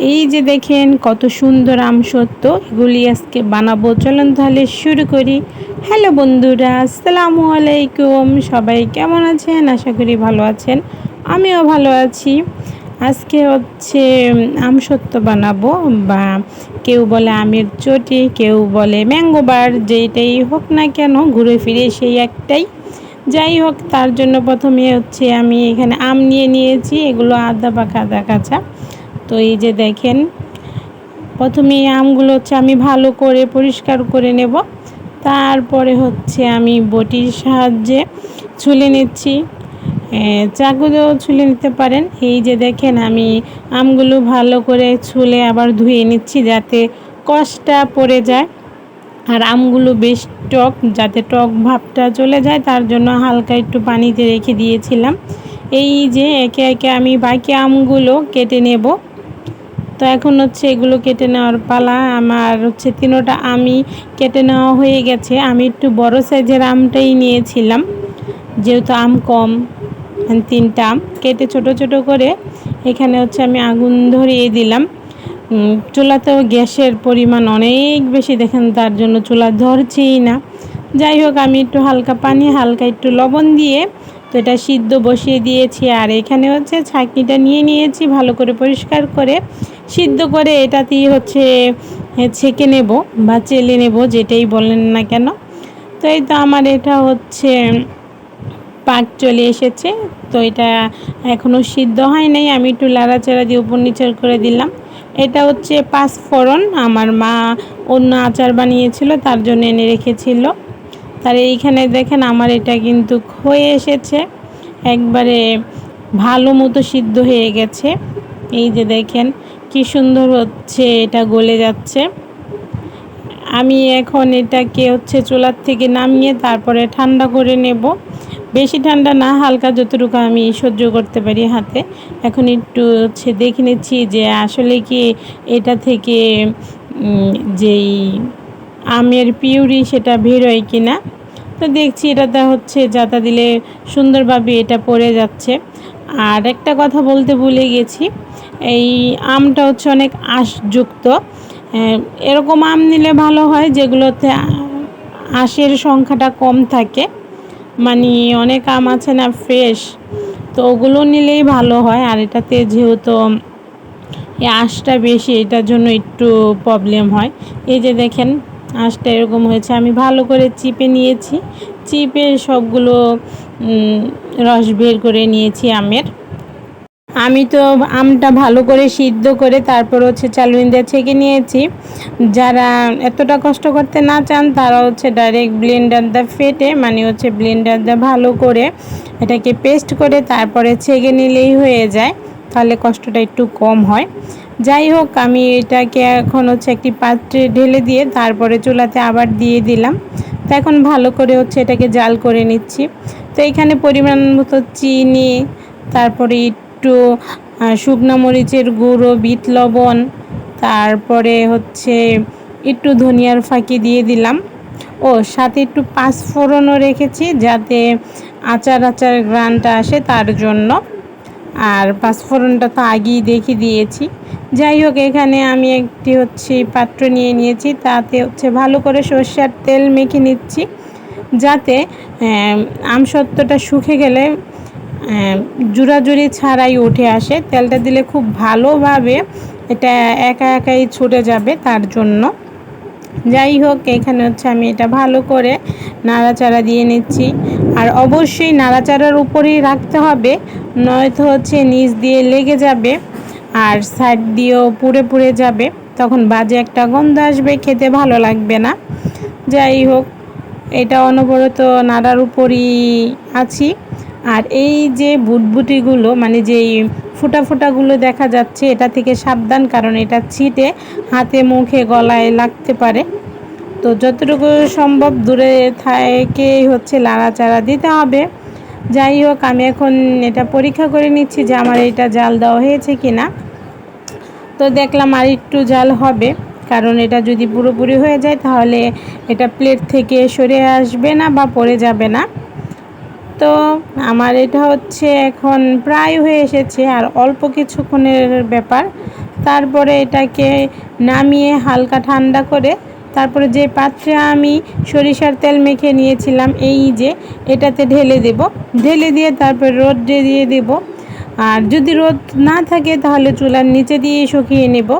এই যে দেখেন, কত সুন্দর আম সত্য, এগুলি আজকে বানাবো। চলুন তাহলে শুরু করি। হ্যালো বন্ধুরা, আসসালামু আলাইকুম। সবাই কেমন আছেন? আশা করি ভালো আছেন। আমিও ভালো আছি। আজকে হচ্ছে আম সত্য বানাবো বা কেউ বলে আমের চটি, কেউ বলে ম্যাঙ্গো বার যেটাই হোক না কেন, ঘুরে ফিরে সেই একটাই। যাই হোক, তার জন্য প্রথমে হচ্ছে আমি এখানে আম নিয়ে নিয়েছি। এগুলো আদা পাকা আদা কাঁচা। তো এই যে দেখেন, প্রথমে আমগুলো হচ্ছে আমি ভালো করে পরিষ্কার করে নেব। তারপরে হচ্ছে আমি বটির সাহায্যে ছুলে নিচ্ছি। চাকুতেও ছুলে নিতে পারেন। এই যে দেখেন, আমি আমগুলো ভালো করে ছুলে আবার ধুয়ে নিচ্ছি যাতে কষটা পড়ে যায়। আর আমগুলো বেশ টক, যাতে টক ভাবটা চলে যায়, তার জন্য হালকা একটু পানিতে রেখে দিয়েছিলাম। এই যে একে একে আমি বাকি আমগুলো কেটে নেব। তো এখন হচ্ছে এগুলো কেটে নেওয়ার পালা। আমার হচ্ছে তিনোটা আমি কেটে নেওয়া হয়ে গেছে। আমি একটু বড় সাইজের আমটাই নিয়েছিলাম। যেহেতু আম কম, তিনটা আম কেটে ছোট ছোট করে এখানে হচ্ছে আমি আগুন ধরিয়ে দিলাম। চুলাতেও গ্যাসের পরিমাণ অনেক বেশি। দেখেন তার জন্য চুলা ধরছেই না। যাই হোক, আমি একটু হালকা পানি, হালকা একটু লবণ দিয়ে তো এটা সিদ্ধ বসিয়ে দিয়েছি। আর এখানে হচ্ছে ছাঁকনিটা নিয়ে নিয়েছি ভালো করে পরিষ্কার করে। সিদ্ধ করে এটাতেই হচ্ছে ছেঁকে নেব বা চেলে নেব, যেটাই বলেন না কেন। তো এই তো আমার এটা হচ্ছে, পাক চলে এসেছে। তো এটা এখনও সিদ্ধ হয় নাই, আমি একটু লাড়াচাড়া দিয়ে উপর নিচের করে দিলাম। এটা হচ্ছে পাঁচ ফোড়ন, আমার মা অন্য আচার বানিয়েছিল, তার জন্য এনে রেখেছিল। তার এইখানে দেখেন আমার এটা কিন্তু হয়ে এসেছে, একবারে ভালো মতো সিদ্ধ হয়ে গেছে। এই যে দেখেন কি সুন্দর হচ্ছে, এটা গলে যাচ্ছে। আমি এখন এটাকে হচ্ছে চুলার থেকে নামিয়ে তারপরে ঠান্ডা করে নেব। বেশি ঠান্ডা না, হালকা যতটুকু আমি সহ্য করতে পারি হাতে। এখন একটু হচ্ছে দেখে নিচ্ছি যে আসলে কি এটা থেকে যেই আমের পিউরি সেটা বেরোয় কি না তো দেখছি এটাতে হচ্ছে যাতা দিলে সুন্দরভাবে এটা পড়ে যাচ্ছে। আর একটা কথা বলতে ভুলে গেছি, এই আমটা হচ্ছে অনেক আঁশযুক্ত। এরকম আম নিলে ভালো হয় যেগুলোতে আঁশের সংখ্যাটা কম থাকে। মানে অনেক আম আছে না ফ্রেশ তো ওগুলো নিলেই ভালো হয়। আর এটাতে যেহেতু আঁশটা বেশি, এটার জন্য একটু প্রবলেম হয়। এই যে দেখেন আঁশটা এরকম হয়েছে। আমি ভালো করে চিপে নিয়েছি। চিপে সবগুলো রস বের করে নিয়েছি আমের। আমি তো আমটা ভালো করে সিদ্ধ করে তারপর হচ্ছে চালুনি দিয়ে ছেঁকে নিয়েছি। যারা এতটা কষ্ট করতে না চান, তারা হচ্ছে ডাইরেক্ট ব্লেন্ডার দা ফেটে মানে হচ্ছে ব্লেন্ডার দা ভালো করে এটাকে পেস্ট করে তারপরে ছেঁকে নিলেই হয়ে যায়। তাহলে কষ্টটা একটু কম হয়। যাই হোক, আমি এটাকে এখন হচ্ছে একটি পাত্রে ঢেলে দিয়ে তারপরে চুলাতে আবার দিয়ে দিলাম। তো এখন ভালো করে হচ্ছে এটাকে জাল করে নিচ্ছি। তো এখানে পরিমাণ মতো চিনি, তারপরে একটু শুকনো মরিচের গুঁড়ো, বিট লবণ, তারপরে হচ্ছে একটু ধনিয়ার ফাঁকি দিয়ে দিলাম। ও, সাথে একটু পাঁচফোড়নও রেখেছি যাতে আচার আচার গ্রানটা আসে তার জন্য। আর পাঁচফোড়নটা তো আগেই দেখে দিয়েছি। যাই হোক, এখানে আমি একটি হচ্ছে পাত্র নিয়ে নিয়েছি, তাতে হচ্ছে ভালো করে সর্ষের তেল মেখে নিচ্ছি, যাতে আমসত্ত্বটা শুকে গেলে জুড়াজুড়ি ছাড়াই উঠে আসে। তেলটা দিলে খুব ভালোভাবে এটা একা একাই ছুটে যাবে তার জন্য। যাই হোক, এখানে হচ্ছে আমি এটা ভালো করে নাড়াচাড়া দিয়ে নিচ্ছি। আর অবশ্যই নাড়াচাড়ার উপরেই রাখতে হবে, নয়তো হচ্ছে নিচ দিয়ে লেগে যাবে আর সাইড দিয়েও পুড়ে পুড়ে যাবে। তখন বাজে একটা গন্ধ আসবে, খেতে ভালো লাগবে না। যাই হোক, এটা অনবরত নাড়ার উপরই আছি। আর এই যে বুটবুটিগুলো মানে যেই ফুটা ফুটাগুলো দেখা যাচ্ছে। এটা থেকে সাবধান, কারণ এটা ছিটে হাতে, মুখে, গলায় লাগতে পারে। তো যতটুকু সম্ভব দূরে থেকে হচ্ছে লাড়াচাড়া দিতে হবে। যাই হোক, আমি এখন এটা পরীক্ষা করে নিচ্ছি যে আমার এটা জাল দেওয়া হয়েছে কি না তো দেখলাম আর একটু জাল হবে, কারণ এটা যদি পুরোপুরি হয়ে যায় তাহলে এটা প্লেট থেকে সরে আসবে না বা পড়ে যাবে না। তো আমার এটা হচ্ছে এখন প্রায় হয়ে এসেছে আর অল্প কিছুক্ষণের ব্যাপার। তারপরে এটাকে নামিয়ে হালকা ঠান্ডা করে তারপরে যে পাত্রে আমি সরিষার তেল মেখে নিয়েছিলাম এই যে এটাতে ঢেলে দেব। ঢেলে দিয়ে তারপর রোদ দিয়ে দেব। আর যদি রোদ না থাকে তাহলে চুলার নিচে দিয়ে শুকিয়ে নেব।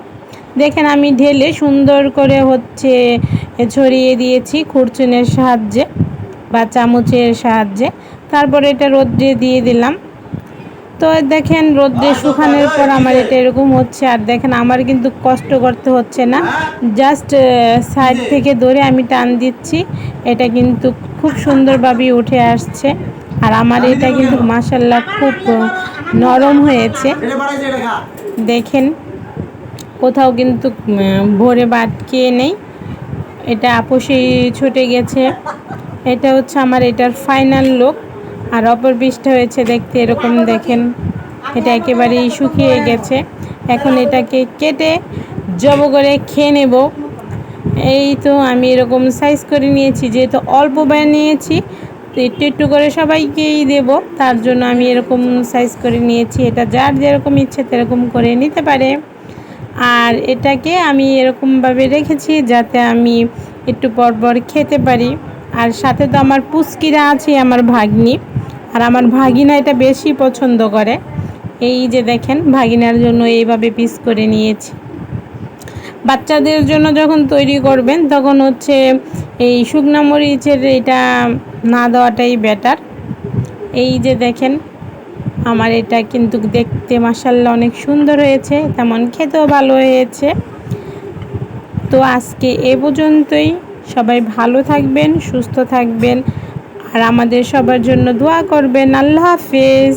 দেখেন আমি ঢেলে সুন্দর করে হচ্ছে ছড়িয়ে দিয়েছি খুরচুনের সাহায্যে বা চামচের সাহায্যে। তারপরে এটা রোদ্রে দিয়ে দিলাম। তো দেখেন রোদ্রে শুকানোর পর আমার এটা এরকম হচ্ছে, আর দেখেন আমার কিন্তু কষ্ট করতে হচ্ছে না। জাস্ট সাইড থেকে ধরে আমি টান দিচ্ছি। এটা কিন্তু খুব সুন্দরভাবে উঠে আসছে। আর আমার এটা কিন্তু মাসাল্লাহ খুব নরম হয়েছে। দেখেন, কোথাও কিন্তু ভরে বাটকে নেই। এটা আপোষেই ছুটে গেছে। এটা হচ্ছে আমার এটার ফাইনাল লুক আর অপর বৃষ্টি হয়েছে দেখতে এরকম দেখেন। এটা একেবারেই শুকিয়ে গেছে। এখন এটাকে কেটে জব করে খেয়ে নেব। এই তো আমি এরকম সাইজ করে নিয়েছি, যেহেতু অল্প বানিয়েছি একটু একটু করে সবাইকেই দেব। তার জন্য আমি এরকম সাইজ করে নিয়েছি। এটা যার যেরকম ইচ্ছে সেরকম করে নিতে পারে। আর এটাকে আমি এরকমভাবে রেখেছি যাতে আমি একটু পর পর খেতে পারি। আর সাথে তো আমার পুস্কিরা আছে, আমার ভাগ্নি। আর আমার ভাগিনা এটা বেশি পছন্দ করে। এই যে দেখেন, ভাগিনার জন্য এইভাবে পিস করে নিয়েছি। বাচ্চাদের জন্য যখন তৈরি করবেন, তখন হচ্ছে এই শুকনা মরিচের এটা না দেওয়াটাই বেটার এই যে দেখেন, আমার এটা কিন্তু দেখতে মাসাল্লাহ অনেক সুন্দর হয়েছে, তেমন খেতেও ভালো হয়েছে। তো আজকে এ পর্যন্তই। সবাই ভালো থাকবেন, সুস্থ থাকবেন। আর আমাদের সবার জন্য দোয়া করবেন। আল্লাহ হাফেজ।